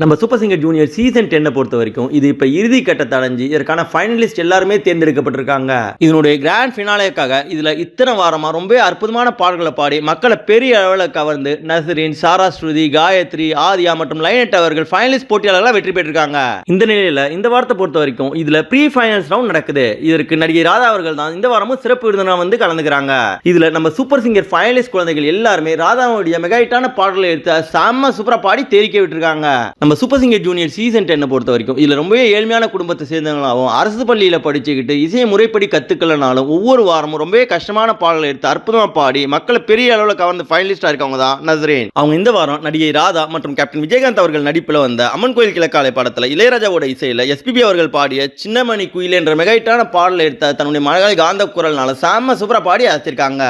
நம்ம super singer junior season டென்னை பொறுத்த வரைக்கும் இது இப்போ இறுதி கட்டத்தை அடைஞ்சு இதற்கான ஃபைனலிஸ்ட் எல்லாருமே தேர்ந்தெடுக்கப்பட்டிருக்காங்க. இதனுடைய கிராண்ட் ஃபினாலேக்காக இதில் இத்தனை வாரமாக ரொம்ப அற்புதமான பாடல்களை பாடி மக்களை பெரிய அளவில் கவர்ந்து நசரின் சாரா ஸ்ருதி காயத்ரி ஆதியா மற்றும் லைனட் அவர்கள் ஃபைனலிஸ்ட் போட்டியாளர்களாக வெற்றி பெற்றிருக்காங்க. இந்த நிலையில் இந்த வாரத்தை பொறுத்த வரைக்கும் இதில் ப்ரீ ஃபைனல்ஸ் ரவுண்ட் நடக்குது. இதற்கு நடிகை ராதா அவர்கள் தான் இந்த வாரமும் சிறப்பு விருந்தினர் வந்து கலந்துக்கிறாங்க. இதில் நம்ம சூப்பர் சிங்கர் ஃபைனலிஸ்ட் குழந்தைகள் எல்லாருமே ராதாவுடைய மெகாயிட்டான பாடல்களை எடுத்து செம்ம சூப்பராக பாடி தெரிவிக்க விட்டுருக்காங்க. நம்ம சூப்பர் சிங்கர் ஜூனியர் சீசன் டென்னை பொறுத்த வரைக்கும் இதில் ரொம்பவே ஏழ்மையான குடும்பத்தை சேர்ந்தவங்களாகவும் அரசு பள்ளியில் படிச்சுக்கிட்டு இசையை முறைப்படி கற்றுக்கலனாலும் ஒவ்வொரு வாரமும் ரொம்பவே கஷ்டமான பாடலை எடுத்து அற்புதமாக பாடி மக்களை பெரிய அளவில் கவர்ந்து ஃபைனலிஸ்டாக இருக்கவங்க தான் நசரேன் அவங்க இந்த வாரம் நடிகை ராதா மற்றும் கேப்டன் விஜயகாந்த் அவர்கள் நடிப்பில் வந்த அம்மன் கோயில் கிழக்காலை படத்தில் இளையராஜாவோட இசையில் எஸ்பிபி அவர்கள் பாடிய சின்னமணி குயில் என்ற மெகைட்டான பாடலை எடுத்த தன்னுடைய மழகாலி காந்த குரல்னால சாம சூப்பராக பாடி அழைச்சிருக்காங்க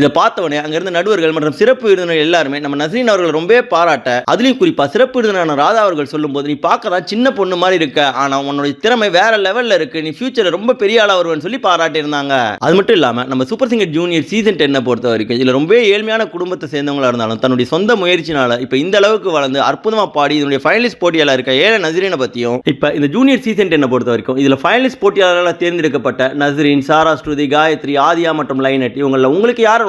இதை பார்த்தவொடனே அங்கிருந்த நடுவர்கள் மற்றும் சிறப்பு விருந்தினர் எல்லாருமே நம்ம நசீன் அவர்கள் ரொம்பவே பாராட்ட அதுலயும் குறிப்பா சிறப்பு விருந்தினரான ராதா அவர்கள் சொல்லும்போது நீ பார்க்க சின்ன பொண்ணு மாதிரி இருக்க. ஆனா உன்னுடைய திறமை வேற லெவல்ல இருக்கு. நீ ஃபியூச்சர்ல ரொம்ப பெரிய ஆளா வருவேன்னு சொல்லி பாராட்டி இருந்தாங்க அது மட்டும் இல்லாம நம்ம சூப்பர் சிங்கர் ஜூனியர் சீசன் டென்னை பொறுத்த வரைக்கும் இதுல ரொம்பவே ஏழ்மையான குடும்பத்தை சேர்ந்தவங்களா இருந்தாலும் தன்னுடைய சொந்த முயற்சினால இப்ப இந்த அளவுக்கு வளர்ந்து அற்புதமா பாடி இதனுடைய ஃபைனலிஸ்ட் போட்டியாளர் இருக்க ஏழை நசரீனை பத்தியும் இப்ப இந்த ஜூனியர் சீசன் டென்னை பொறுத்த வரைக்கும் இதுல ஃபைனலிஸ்ட் போட்டியாளர்களாக தேர்ந்தெடுக்கப்பட்ட நசரீன் சாரா ஸ்ருதி காயத்ரி ஆதியா மற்றும் லைனட் இவங்கள உங்களுக்கு யார்